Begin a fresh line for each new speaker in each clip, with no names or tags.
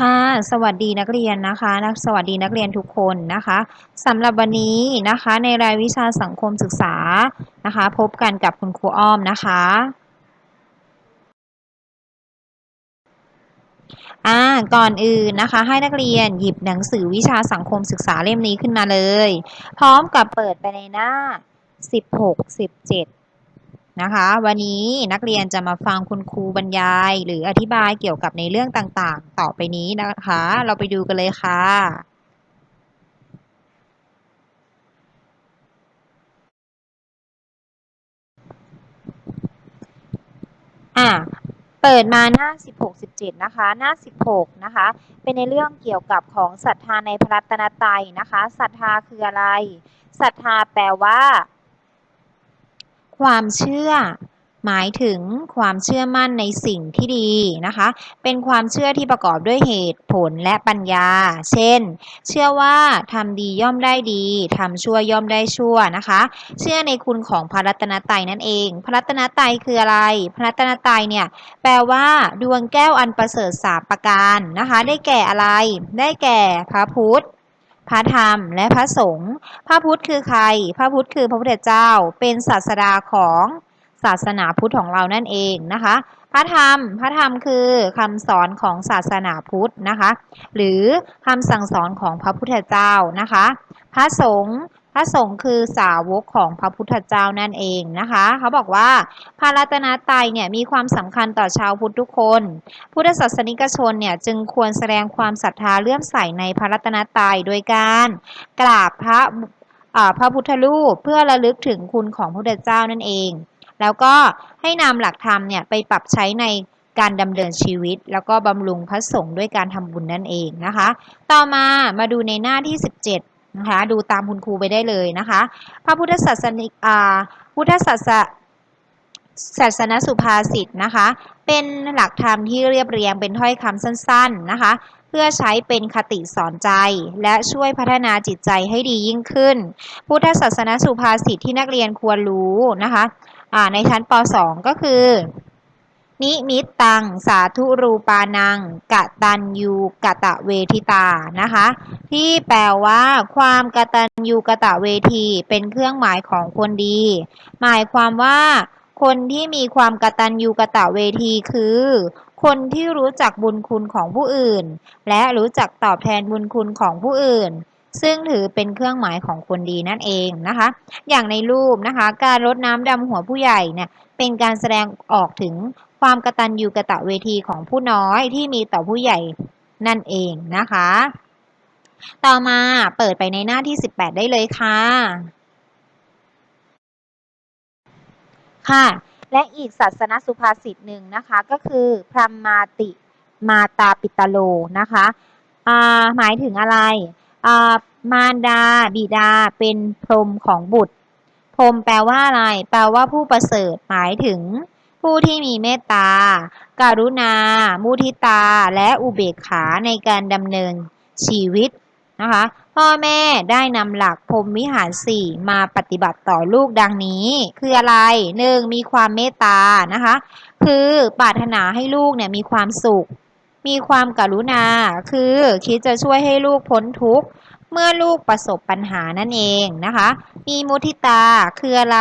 ค่ะ สวัสดีนักเรียนนะคะนักสวัสดีนักเรียนทุกคนนะคะสำหรับวันนี้นะคะในรายวิชาสังคมศึกษานะคะ พบกันกับคุณครูอ้อมนะคะอ่าก่อนอื่นนะคะ ให้นักเรียนหยิบหนังสือวิชาสังคมศึกษาเล่มนี้ขึ้นมาเลย พร้อมกับเปิดไปในหน้า 16 17 นะคะ วันนี้นักเรียนจะมาฟังคุณครูบรรยาย หรืออธิบายเกี่ยวกับในเรื่องต่างๆ ต่อไปนี้นะคะ เราไปดูกันเลยค่ะอะเปิดมาหน้า 16 17 นะคะ หน้า 16 นะคะ เป็นในเรื่องเกี่ยวกับของศรัทธาในพระรัตนตรัยนะคะ ศรัทธาคืออะไร ศรัทธาแปลว่า ความเชื่อ หมายถึงความเชื่อมั่นในสิ่งที่ดีนะคะ เป็นความเชื่อที่ประกอบด้วยเหตุผลและปัญญา เช่น เชื่อว่าทำดีย่อมได้ดีทำชั่วย่อมได้ชั่วนะคะ เชื่อในคุณของพระรัตนตรัยนั่นเอง พระรัตนตรัยคืออะไร พระรัตนตรัยเนี่ยแปลว่าดวงแก้วอันประเสริฐสามประการนะคะ ได้แก่อะไร ได้แก่พระพุทธ พระธรรมและพระสงฆ์พระพุทธคือใคร พระพุทธคือพระพุทธเจ้า เป็นศาสดาของศาสนาพุทธของเรานั่นเองนะคะ พระธรรมพระธรรมคือคำสอนของศาสนาพุทธนะคะ หรือคำสั่งสอนของพระพุทธเจ้านะคะ พระสงฆ์ พระสงฆ์คือสาวกของพระพุทธเจ้านั่นเองนะคะ เขาบอกว่าพระรัตนตรัยเนี่ยมีความสำคัญต่อชาวพุทธทุกคน พุทธศาสนิกชนเนี่ยจึงควรแสดงความศรัทธาเลื่อมใสในพระรัตนตรัยโดยการกราบพระพระพุทธรูปเพื่อระลึกถึงคุณของพระพุทธเจ้านั่นเอง แล้วก็ให้นำหลักธรรมเนี่ยไปปรับใช้ในการดำเนินชีวิต แล้วก็บำรุงพระสงฆ์ด้วยการทำบุญนั่นเองนะคะ ต่อมามาดูในหน้าที่ 17 นะคะดูตามคุณครูไปได้เลยนะคะ พระพุทธศาสนิกาพุทธศาสศาสนสุภาษิตนะคะ เป็นหลักธรรมที่เรียบเรียงเป็นถ้อยคำสั้นๆนะคะ เพื่อใช้เป็นคติสอนใจ และช่วยพัฒนาจิตใจให้ดียิ่งขึ้น พุทธศาสนสุภาษิตที่นักเรียนควรรู้นะคะในชั้นป .2 ก็คือ นิมิตตัง สาธุรูปานังกะตันยูกะตะเวทิตานะคะ ที่แปลว่า ความกะตันยูกะตะเวทีเป็นเครื่องหมายของคนดี หมายความว่า คนที่มีความกะตันยูกะตะเวทีคือ คนที่รู้จักบุญคุณของผู้อื่น และรู้จักตอบแทนบุญคุณของผู้อื่นซึ่งถือเป็นเครื่องหมายของคนดีนั่นเองนะคะ อย่างในรูปนะคะ การรดน้ำดำหัวผู้ใหญ่เนี่ยเป็นการแสดงออกถึง ความกระตัญญูกระตะเวทีของผู้น้อยที่มีต่อผู้ใหญ่นั่นเองนะคะ ต่อมาเปิดไปในหน้าที่ 18 ได้เลยค่ะ ค่ะ และอีกศาสนสุภาษิตหนึ่งนะคะ ก็คือ พรหมาติมาตาปิตโลนะคะหมายถึงอะไร มารดา บิดา เป็นพรมของบุตร พรมแปลว่าอะไร แปลว่าผู้ประเสริฐ หมายถึง ผู้ที่มีเมตตาการุณา มุทิตา และอุเบกขาในการดำเนินชีวิตนะคะ พ่อแม่ได้นำหลักพรมวิหารสี่มาปฏิบัติต่อลูกดังนี้ คืออะไรหนึ่งมีความเมตตานะคะ คือปรารถนาให้ลูกเนี่ยมีความสุข มีความการุณา คือคิดจะช่วยให้ลูกพ้นทุกข์ เมื่อลูกประสบปัญหานั่นเองนะคะ มีมุทิตาคืออะไร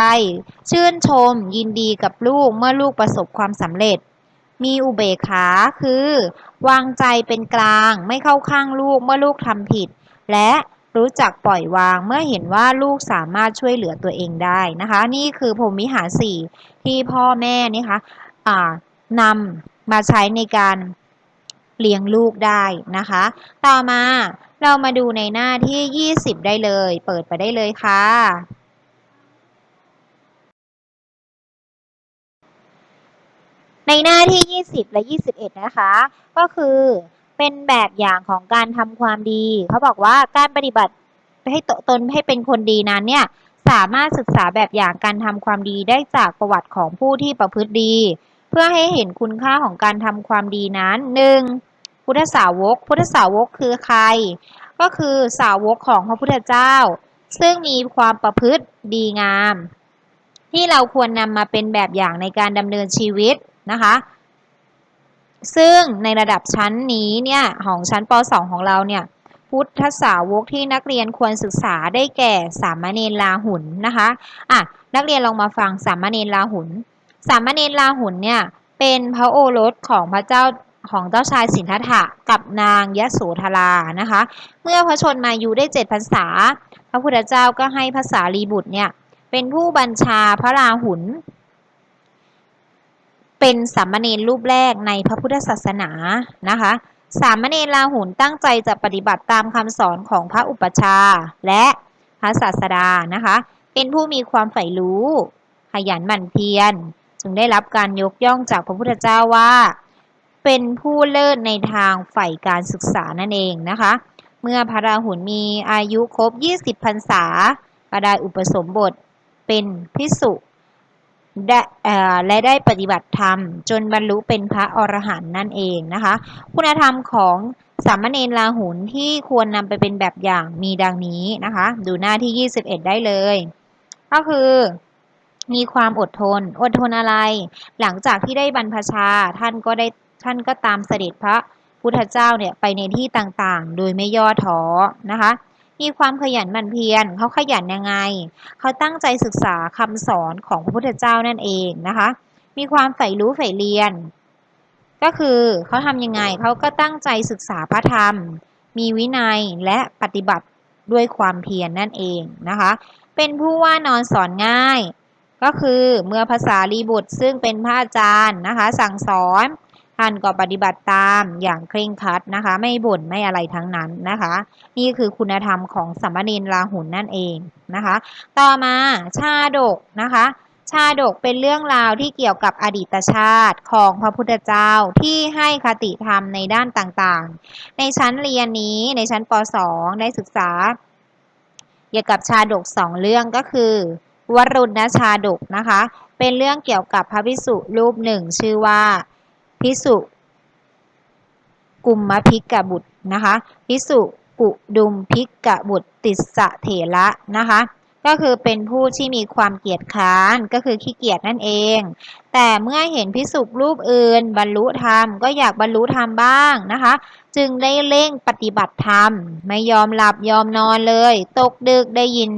ชื่นชมยินดีกับลูกเมื่อลูกประสบความสำเร็จ มีอุเบกขาคือ วางใจเป็นกลางไม่เข้าข้างลูกเมื่อลูกทำผิด และรู้จักปล่อยวางเมื่อเห็นว่าลูกสามารถช่วยเหลือตัวเองได้นะคะ นี่คือพรมวิหารสี่ที่พ่อแม่นี่คะนำมาใช้ในการเลี้ยงลูกได้นะคะ ต่อมา เรามาดูในหน้าที่ 20 ได้เลย เปิดไปได้เลยค่ะ ในหน้าที่ 20 และ 21 นะคะ ก็คือเป็นแบบอย่างของการทำความดี เขาบอกว่าการปฏิบัติให้ตนให้เป็นคนดีนั้นเนี่ยสามารถศึกษาแบบอย่างการทำความดีได้จากประวัติของผู้ที่ประพฤติดี เพื่อให้เห็นคุณค่าของการทำความดีนั้นหนึ่ง พุทธสาวก พุทธสาวกคือใคร ก็คือสาวกของพระพุทธเจ้า ซึ่งมีความประพฤติดีงาม ที่เราควรนำมาเป็นแบบอย่างในการดำเนินชีวิตนะคะ ซึ่งในระดับชั้นนี้เนี่ยของชั้นป .2 ของเราเนี่ยพุทธสาวกที่นักเรียนควรศึกษาได้แก่สามเณรลาหุนนะคะอะนักเรียนลองมาฟังสามเณรลาหุน สามเณรลาหุนเนี่ยเป็นพระโอรสของพระเจ้า ของเจ้าชายสินธัตถะกับนางยโสธรานะคะ เมื่อพระชนมายุได้เจ็ดพรรษา พระพุทธเจ้าก็ให้ภาษาลีบุตรเนี่ยเป็นผู้บัญชาพระราหุลเป็นสามเณรรูปแรกในพระพุทธศาสนานะคะ สามเณรลาหุนตั้งใจจะปฏิบัติตามคำสอนของพระอุปชาและพระศาสดานะคะ เป็นผู้มีความใฝ่รู้ ขยันหมั่นเพียร จึงได้รับการยกย่องจากพระพุทธเจ้าว่า เป็นผู้เลิศในทางฝ่ายการศึกษานั่นเองนะคะ เมื่อพระราหุลมีอายุครบ 20พรรษาก็ได้อุปสมบทเป็นพิสุได้และได้ปฏิบัติธรรม จนบรรลุเป็นพระอรหันต์นั่นเองนะคะ คุณธรรมของสามเณรลาหุนที่ควรนำไปเป็นแบบอย่างมีดังนี้นะคะ ดูหน้าที่ 21 ได้เลย ก็คือมีความอดทน อดทนอะไร หลังจากที่ได้บรรพชาท่านก็ได้ ท่านก็ตามเสด็จพระพุทธเจ้าเนี่ยไปในที่ต่างๆ โดยไม่ย่อท้อนะคะ มีความขยันหมั่นเพียรเขาขยันยังไง เขาตั้งใจศึกษาคำสอนของพระพุทธเจ้านั่นเองนะคะ มีความใฝ่รู้ใฝ่เรียน ก็คือเขาทำยังไงเขาก็ตั้งใจศึกษาพระธรรม มีวินัยและปฏิบัติด้วยความเพียรนนั่นเองนะคะ เป็นผู้ว่านอนสอนง่าย ก็คือเมื่อภาษาลีบุตรซึ่งเป็นพระอาจารย์นะคะ สั่งสอน ท่านก็ปฏิบัติตามอย่างเคร่งครัดนะคะ ไม่บ่นไม่อะไรทั้งนั้นนะคะ นี่คือคุณธรรมของสัมมเนราหุนนั่นเองนะคะ ต่อมาชาดกนะคะ ชาดกเป็นเรื่องราวที่เกี่ยวกับอดีตชาติของพระพุทธเจ้าที่ให้คติธรรมในด้านต่างๆ ในชั้นเรียนนี้ในชั้นป .2 ได้ศึกษา เกี่ยวกับชาดกสองเรื่องก็คือวรุณชาดกนะคะ เป็นเรื่องเกี่ยวกับพระภิกษุรูปหนึ่งชื่อว่า ภิกษุกุมมพิกะบุตรนะคะภิกษุกุดุมพิกะบุตรติสะเถระนะคะก็คือเป็นผู้ที่มีความเกียจค้านก็คือขี้เกียจนั่นเอง แต่เมื่อเห็นพิสุรูปอื่น บรรลุธรรมก็อยากบรรลุธรรมบ้างนะคะ จึงได้เร่งปฏิบัติธรรม ไม่ยอมหลับยอมนอนเลย ตกดึกได้ยิน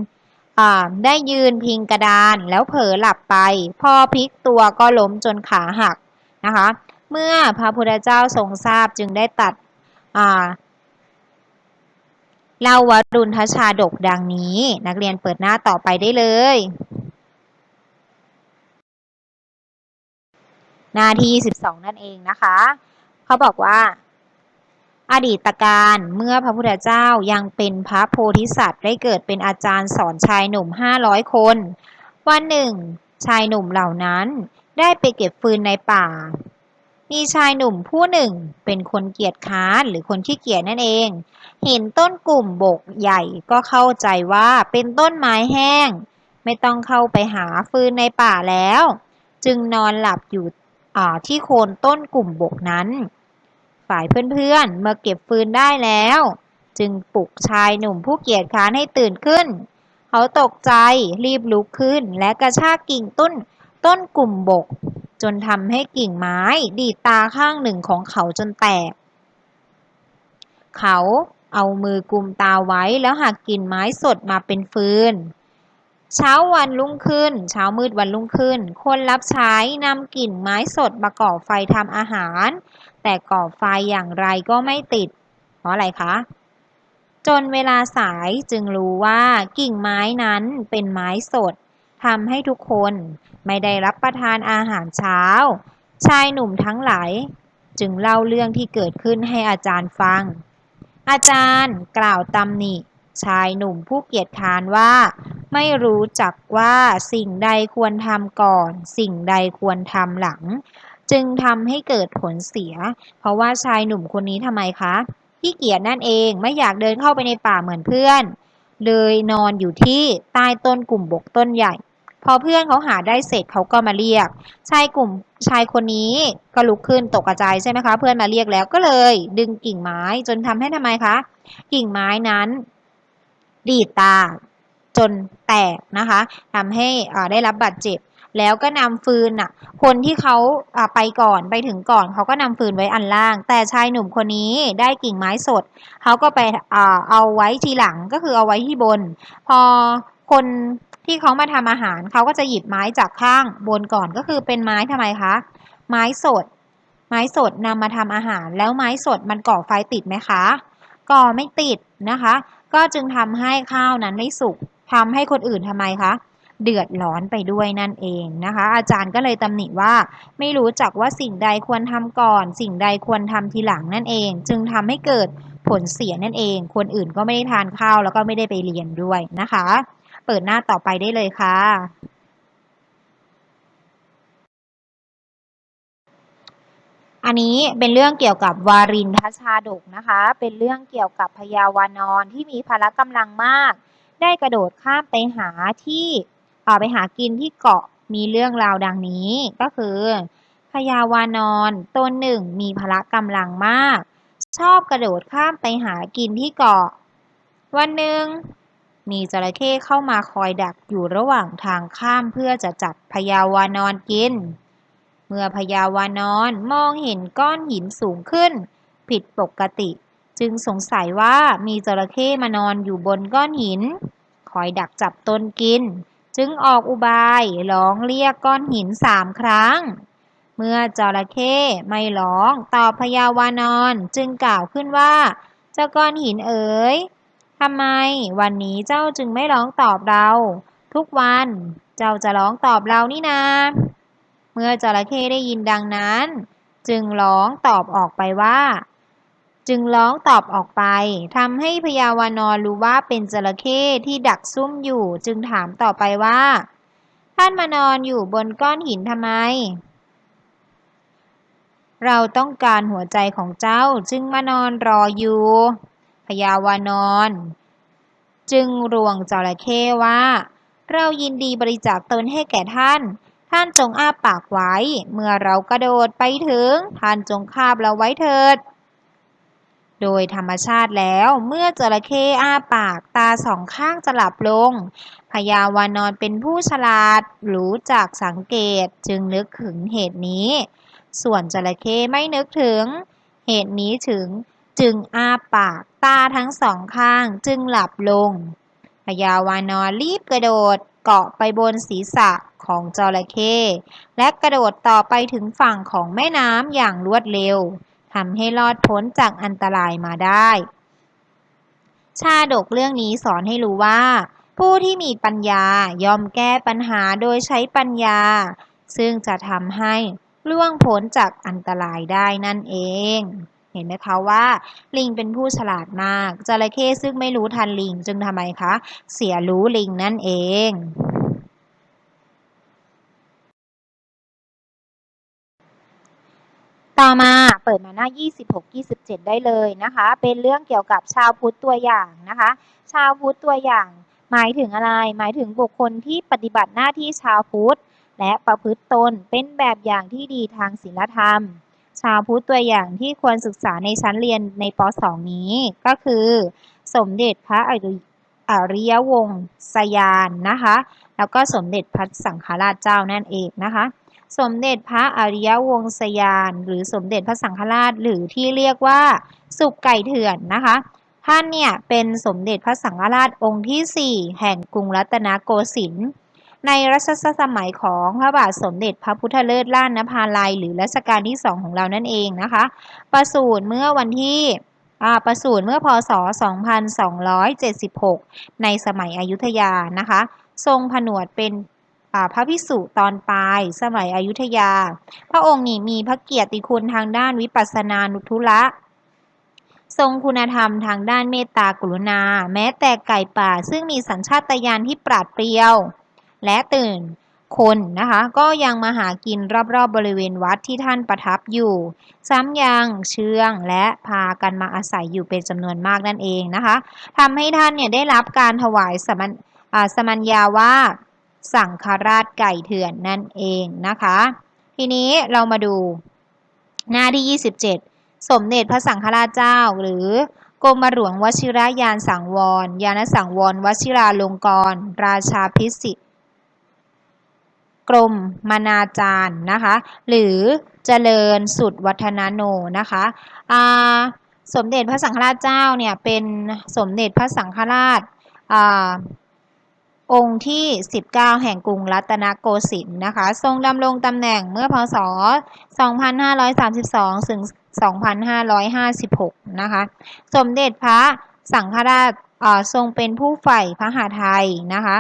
ได้ยืนพิงกระดานแล้วเผลอหลับไป พอพลิกตัวก็ล้มจนขาหักนะคะ เมื่อพระพุทธเจ้าทรงทราบจึงได้ตัดเล่าวรุณทชาดกดังนี้ นักเรียนเปิดหน้าต่อไปได้เลย หน้าที่ 12 นั่นเองนะคะ เขาบอกว่า อดีตการเมื่อพระพุทธเจ้ายังเป็นพระโพธิสัตว์ได้เกิดเป็นอาจารย์สอนชายหนุ่ม 500 คน วันหนึ่ง ชายหนุ่มเหล่านั้นได้ไปเก็บฟืนในป่า มีชายหนุ่มผู้หนึ่งเป็นคนเกียจค้านหรือคนขี้เกียจนั่นเอง เห็นต้นกลุ่มบกใหญ่ก็เข้าใจว่าเป็นต้นไม้แห้ง ไม่ต้องเข้าไปหาฟืนในป่าแล้ว จึงนอนหลับอยู่ที่โคนต้นกลุ่มบกนั้น ฝ่ายเพื่อนๆเมื่อเก็บฟืนได้แล้ว จึงปลุกชายหนุ่มผู้เกียจค้านให้ตื่นขึ้น เขาตกใจรีบลุกขึ้นและกระชากกิ่งต้นต้นกลุ่มบก จนทำให้กิ่งไม้ดีดตาข้างหนึ่งของเขาจนแตก เขาเอามือกุมตาไว้แล้วหักกิ่งไม้สดมาเป็นฟืน เช้าวันรุ่งขึ้น เช้ามืดวันรุ่งขึ้น คนรับใช้นำกิ่งไม้สดมาก่อไฟทำอาหาร แต่ก่อไฟอย่างไรก็ไม่ติด เพราะอะไรคะ จนเวลาสายจึงรู้ว่ากิ่งไม้นั้นเป็นไม้สด ทำให้ทุกคนไม่ได้รับประทานอาหารเช้า ชายหนุ่มทั้งหลายจึงเล่าเรื่องที่เกิดขึ้นให้อาจารย์ฟัง อาจารย์กล่าวตำหนิ ชายหนุ่มผู้เกียจค้านว่า ไม่รู้จักว่าสิ่งใดควรทำก่อน สิ่งใดควรทำหลัง จึงทำให้เกิดผลเสีย เพราะว่าชายหนุ่มคนนี้ทำไมคะขี้เกียจนั่นเองไม่อยากเดินเข้าไปในป่าเหมือนเพื่อน เลยนอนอยู่ที่ใต้ต้นกลุ่มบกต้นใหญ่ พอเพื่อนเขาหาได้เสร็จเขาก็มาเรียก ชายกลุ่มชายคนนี้ก็ลุกขึ้นตกกระจายใช่ไหมคะ เพื่อนมาเรียกแล้วก็เลย ดึงกิ่งไม้จนทำให้ทำไมคะ กิ่งไม้นั้น ดีดตา จนแตกนะคะทำให้ได้รับบาดเจ็บแล้วก็นำฟืนน่ะ คนที่เขาไปก่อนไปถึงก่อนเขาก็นำฟืนไว้อันล่าง แต่ชายหนุ่มคนนี้ได้กิ่งไม้สด เขาก็ไปเอาไว้ทีหลังก็คือเอาไว้ที่บน พอคน ที่เขามาทำอาหารเขาก็จะหยิบไม้จากข้างบนก่อนก็คือเป็นไม้ทำไมคะ ไม้สด ไม้สดนำมาทำอาหาร แล้วไม้สดมันก่อไฟติดไหมคะ ก่อไม่ติดนะคะ ก็จึงทำให้ข้าวนั้นไม่สุกทำให้คนอื่นทำไมคะเดือดร้อนไปด้วยนั่นเองนะคะ อาจารย์ก็เลยตำหนิว่า ไม่รู้จักว่าสิ่งใดควรทำก่อน สิ่งใดควรทำทีหลังนั่นเอง จึงทำให้เกิดผลเสียนั่นเอง คนอื่นก็ไม่ได้ทานข้าวแล้วก็ไม่ได้ไปเรียนด้วยนะคะ เปิดหน้าต่อไปได้เลยค่ะอันนี้เป็นเรื่องเกี่ยวกับวารินทชาดกนะคะ เป็นเรื่องเกี่ยวกับพญาวานอนที่มีพละกำลังมาก ได้กระโดดข้ามไปหาที่เอ่อไปหากินที่เกาะมีเรื่องราวดังนี้ ก็คือพญาวานอนตนหนึ่งมีพละกำลังมาก ชอบกระโดดข้ามไปหากินที่เกาะ วันหนึ่ง มีจระเข้เข้ามาคอยดักอยู่ระหว่างทางข้ามเพื่อจะจับพญาวานอนกิน เมื่อพญาวานอนมองเห็นก้อนหินสูงขึ้น ผิดปกติ จึงสงสัยว่ามีจระเข้มานอนอยู่บนก้อนหิน คอยดักจับตนกิน จึงออกอุบายร้องเรียกก้อนหินสามครั้ง เมื่อจระเข้ไม่ร้องตอบพญาวานอนจึงกล่าวขึ้นว่าเจ้าก้อนหินเอ๋ย ทำไมวันนี้เจ้าจึงไม่ร้องตอบเรา ทุกวันเจ้าจะร้องตอบเรานี่นา เมื่อจระเข้ได้ยินดังนั้น จึงร้องตอบออกไปว่า จึงร้องตอบออกไปทำให้พญาวานอนรู้ว่าเป็นจระเข้ที่ดักซุ่มอยู่ จึงถามต่อไปว่า ท่านมานอนอยู่บนก้อนหินทำไม เราต้องการหัวใจของเจ้าจึงมานอนรออยู่ พญาวานอนจึงรวงจระเข้ว่า เรายินดีบริจาคตนให้แก่ท่าน ท่านจงอ้าปากไว้ เมื่อเรากระโดดไปถึง ท่านจงคาบเราไว้เถิด โดยธรรมชาติแล้วเมื่อจระเข้อ้าปากตาสองข้างจะหลับลงพญาวานอนเป็นผู้ฉลาดรู้จักสังเกตจึงนึกถึงเหตุนี้ ส่วนจระเข้ไม่นึกถึง เหตุนี้ถึง จึงอ้าปากตาทั้งสองข้างจึงหลับลงพญาวานอนรีบกระโดดเกาะไปบนศีรษะของจระเข้และกระโดดต่อไปถึงฝั่งของแม่น้ำอย่างรวดเร็วทำให้รอดพ้นจากอันตรายมาได้ ชาดกเรื่องนี้สอนให้รู้ว่า ผู้ที่มีปัญญายอมแก้ปัญหาโดยใช้ปัญญา ซึ่งจะทำให้ล่วงพ้นจากอันตรายได้นั่นเอง เห็นไหมคะว่าลิงเป็นผู้ฉลาดมากจระเข้ซึ่งไม่รู้ทันลิงจึงทำไมคะเสียรู้ลิงนั่นเองต่อมาเปิดมาหน้า 26-27 ได้เลยนะคะ เป็นเรื่องเกี่ยวกับชาวพุทธตัวอย่างนะคะ ชาวพุทธตัวอย่าง หมายถึงอะไร หมายถึงบุคคลที่ปฏิบัติหน้าที่ชาวพุทธ และประพฤติตนเป็นแบบอย่างที่ดีทางศีลธรรม ชาวพุทธตัวอย่างที่ควรศึกษาในชั้นเรียนในป .2 นี้ ก็คือ สมเด็จพระอริยวงศยานนะคะ แล้วก็สมเด็จพระสังฆราชเจ้านั่นเองนะคะ สมเด็จพระอริยวงศยาน หรือสมเด็จพระสังฆราชหรือที่เรียกว่าสุกไก่เถื่อนนะคะท่านเนี่ยเป็นสมเด็จพระสังฆราชองค์ที่ 4 แห่งกรุงรัตนโกสินทร์ ในรัชสมัยของพระบาทสมเด็จพระพุทธเลิศล้านนภาลัย หรือรัชกาลที่2ของเรานั่นเองนะคะ ประสูติเมื่อวันที่ประสูติเมื่อพศ 2276 ในสมัยอยุธยานะคะ ทรงผนวดเป็นพระพิสุตอนปลาย สมัยอยุธยา พระองค์นี้มีพระเกียรติคุณทางด้านวิปัสสนานุทุระทรงคุณธรรมทางด้านเมตตากรุณา แม้แต่ไก่ป่าซึ่งมีสัญชาตญาณที่ปราดเปรียว และตื่นคนนะคะ ก็ยังมาหากินรอบๆบบริเวณวัดที่ท่านประทับอยู่ ซ้ำยังเชื่องและพากันมาอาศัยอยู่เป็นจำนวนมากนั่นเองนะคะทำให้ท่านเนี่ยได้รับการถวายสมัญสมัญญาว่าสังฆราชไก่เถื่อนนั่นเองนะคะ ทีนี้เรามาดูหน้าที่ 27 สมเด็จพระสังฆราชเจ้า หรือกรมหลวงวชิรยานสังวร ยานสังวรวชิราลงกรณราชาพิสิทธิ กรมมนาจารย์นะคะ หรือเจริญสุดวัฒนาโนนะคะอ่าสมเด็จพระสังฆราชเจ้าเนี่ยเป็นสมเด็จพระสังฆราชอ่าองค์ที่ 19 แห่งกรุงรัตนโกสินทร์นะคะ ทรงดำรงตำแหน่งเมื่อพศ 2532 ถึง 2556 นะคะ สมเด็จพระสังฆราช ทรงเป็นผู้ใฝ่พระหาไทยนะคะ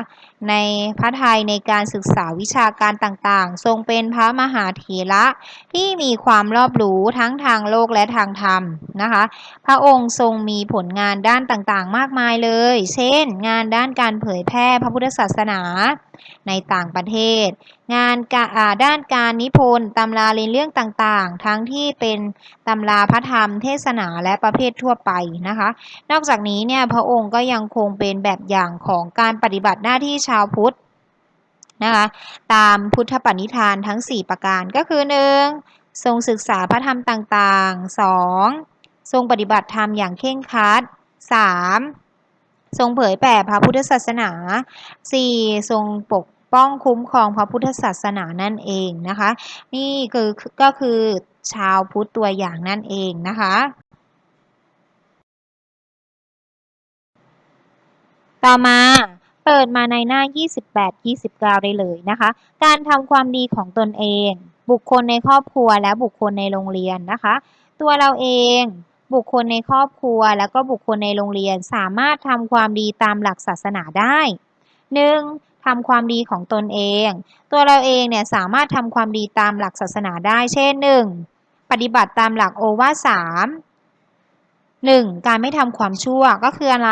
ในพระไทยในการศึกษาวิชาการต่างๆ ทรงเป็นพระมหาเถระที่มีความรอบรู้ทั้งทางโลกและทางธรรมนะคะ พระองค์ทรงมีผลงานด้านต่างๆ มากมายเลย เช่น งานด้านการเผยแพร่พระพุทธศาสนา ในต่างประเทศ งานาด้านการนิพนธ์ตำราเรียนเรื่องต่างๆ ทั้งที่เป็นตำราพระธรรมเทศนาและประเภททั่วไปนะคะ นอกจากนี้เนี่ยพระองค์ก็ยังคงเป็นแบบอย่างของการปฏิบัติหน้าที่ชาวพุทธนะคะตามพุทธปณิธานทั้ง 4 ประการก็คือ 1. ทรงศึกษาพระธรรมต่างๆ 2. ทรงปฏิบัติธรรมอย่างเคร่งครัด 3. ทรงเผยแผ่พระพุทธศาสนา 4. ทรงปกป้องคุ้มครองพระพุทธศาสนานั่นเองนะคะ นี่คือก็คือชาวพุทธตัวอย่างนั่นเองนะคะ ต่อมาเปิดมาในหน้า 28-29 ได้เลยนะคะ การทำความดีของตนเอง บุคคลในครอบครัวและบุคคลในโรงเรียนนะคะ ตัวเราเอง บุคคลในครอบครัว แล้วก็บุคคลในโรงเรียนสามารถทำความดีตามหลักศาสนาได้ 1. ทำความดีของตนเอง ตัวเราเองเนี่ยสามารถทำความดีตามหลักศาสนาได้ เช่น 1. ปฏิบัติตามหลักโอวาสาม 1. การไม่ทำความชั่วก็คืออะไร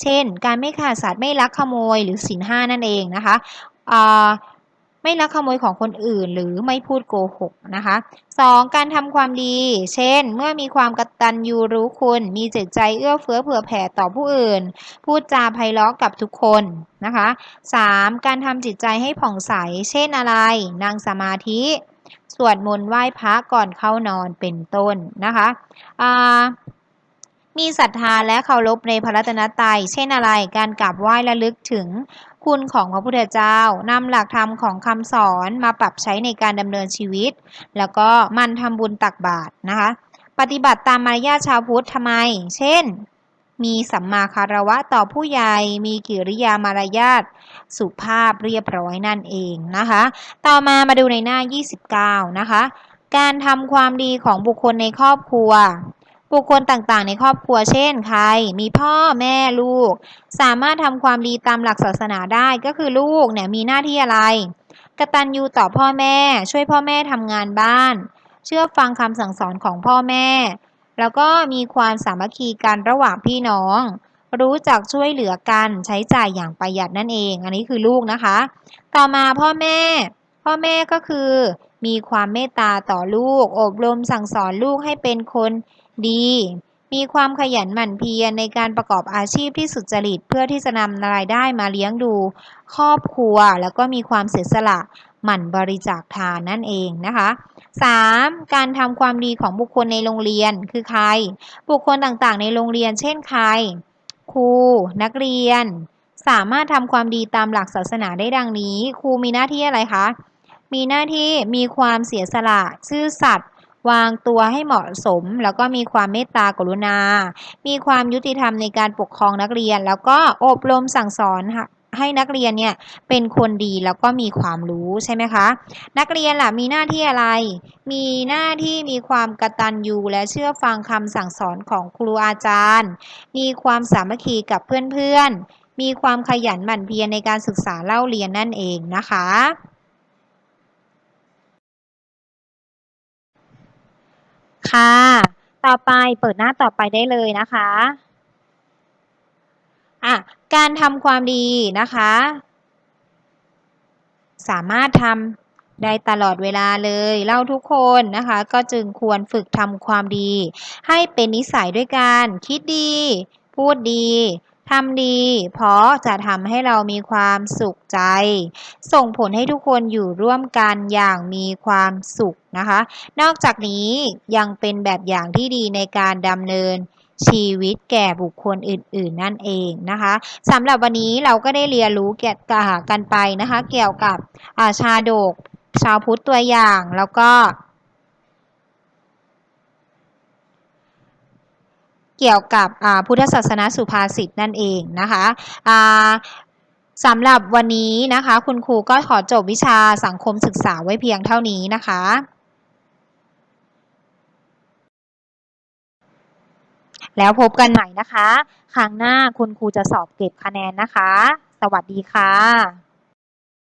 เช่น การไม่ฆ่าสัตว์ไม่ลักขโมยหรือศีลห้านั่นเองนะคะ ไม่ลักขโมยของคนอื่น หรือไม่พูดโกหกนะคะ 2. การทำความดี เช่น เมื่อมีความกตัญญูรู้คุณ มีจิตใจเอื้อเฟื้อเผื่อแผ่ต่อผู้อื่น พูดจาไพเราะกับทุกคนนะคะ 3. การทำจิตใจให้ผ่องใส เช่นอะไร นั่งสมาธิสวดมนต์ไหว้พระก่อนเข้านอนเป็นต้นนะคะอ่า มีศรัทธาและเคารพในพระรัตนตรัย เช่นอะไรการกราบไหว้และลึกถึงคุณของพระพุทธเจ้านำหลักธรรมของคำสอนมาปรับใช้ในการดำเนินชีวิต แล้วก็มันทำบุญตักบาตรนะคะ ปฏิบัติตามมารยาชาวพุทธทำไม เช่น มีสัมมาคารวะต่อผู้ใหญ่ มีกิริยามารยาทสุภาพเรียบร้อยนั่นเองนะคะ ต่อมามาดูในหน้า 29 นะคะ การทำความดีของบุคคลในครอบครัว บุคคลต่างๆ ในครอบครัวเช่น ใคร มีพ่อแม่ลูก สามารถทำความดีตามหลักศาสนาได้ก็คือลูกเนี่ยมีหน้าที่อะไร กตัญญูต่อพ่อแม่ ช่วยพ่อแม่ทำงานบ้าน เชื่อฟังคำสั่งสอนของพ่อแม่ แล้วก็มีความสามัคคีกันระหว่างพี่น้อง รู้จักช่วยเหลือกันใช้จ่ายอย่างประหยัดนั่นเอง อันนี้คือลูกนะคะ ต่อมาพ่อแม่ พ่อแม่ก็คือ มีความเมตตาต่อลูก อบรมสั่งสอนลูกให้เป็นคน ดี มีความขยันหมั่นเพียรในการประกอบอาชีพที่สุจริต เพื่อที่จะนำรายได้มาเลี้ยงดู ครอบครัวแล้วก็มีความเสียสละหมั่นบริจาคทานนั่นเองนะคะ 3. การทำความดีของบุคคลในโรงเรียนคือใคร บุคคลต่างๆ ในโรงเรียน เช่นใคร ครู นักเรียน สามารถทำความดีตามหลักศาสนาได้ดังนี้ ครูมีหน้าที่อะไรคะ มีหน้าที่มีความเสียสละ ซื่อสัตย์ วางตัวให้เหมาะสม แล้วก็มีความเมตตากรุณา มีความยุติธรรมในการปกครองนักเรียน แล้วก็อบรมสั่งสอนให้นักเรียนเนี่ยเป็นคนดีแล้วก็มีความรู้ใช่ไหมคะ นักเรียนล่ะมีหน้าที่อะไร มีหน้าที่มีความกตัญญูและเชื่อฟังคำสั่งสอนของครูอาจารย์ มีความสามัคคีกับเพื่อนๆ มีความขยันหมั่นเพียรในการศึกษาเล่าเรียนนั่นเองนะคะ ค่ะ ต่อไปเปิดหน้าต่อไปได้เลยนะคะอะการทำความดีนะคะ สามารถทำได้ตลอดเวลาเลยเล่าทุกคนนะคะ ก็จึงควรฝึกทำความดี ให้เป็นนิสัยด้วยการคิดดี พูดดี ทำดี เพราะจะทำให้เรามีความสุขใจ ส่งผลให้ทุกคนอยู่ร่วมกันอย่างมีความสุขนะคะ นอกจากนี้ยังเป็นแบบอย่างที่ดีในการดำเนินชีวิตแก่บุคคลอื่น ๆ นั่นเองนะคะสำหรับวันนี้เราก็ได้เรียนรู้เกี่ยวกับกันไปนะคะ เกี่ยวกับอ่าชาดก ชาวพุทธตัวอย่างแล้วก็ เกี่ยวกับพุทธศาสนาสุภาษิตนั่นเองนะคะสำหรับวันนี้นะคะ คุณครูก็ขอจบวิชาสังคมศึกษาไว้เพียงเท่านี้นะคะแล้วพบกันใหม่นะคะ ครั้งหน้าคุณครูจะสอบเก็บคะแนนนะคะ สวัสดีค่ะ